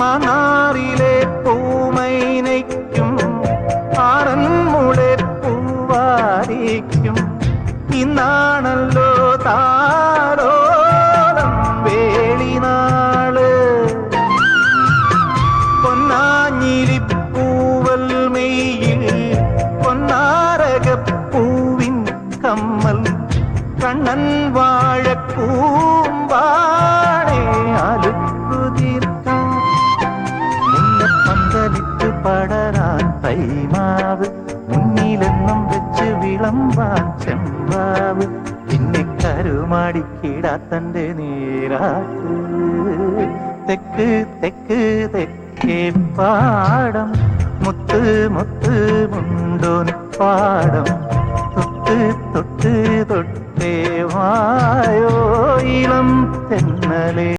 മാനാറിലെ പൂമൈനയ്ക്കും ആറന്മുളെ പൂവാരിക്കും ഇന്നാണല്ലോ താരോളം വേളിനാൾ. പൊന്നാഞ്ഞിരിപ്പൂവൽ മെയ്യിൽ പൊന്നാരകപ്പൂവിൻ കമ്മൽ. കണ്ണൻ വാഴക്കൂമ്പാണേ പന്തലിട്ട് പടരാൻ തൈമാവ് മുന്നിലെന്നും വെച്ച് വിളമ്പാൻ ചെമ്പാവ്. പിന്നെ കരുമാടിക്കിടാത്തന്റെ നീരാട്ട് തെക്ക് തെക്ക് തെക്കേ പാടം. മുത്ത് മുത്ത് മുണ്ടോൻ പാടം തൊട്ട് തൊട്ട് തൊട്ടേ വായോ ഇളം തെന്നലേ.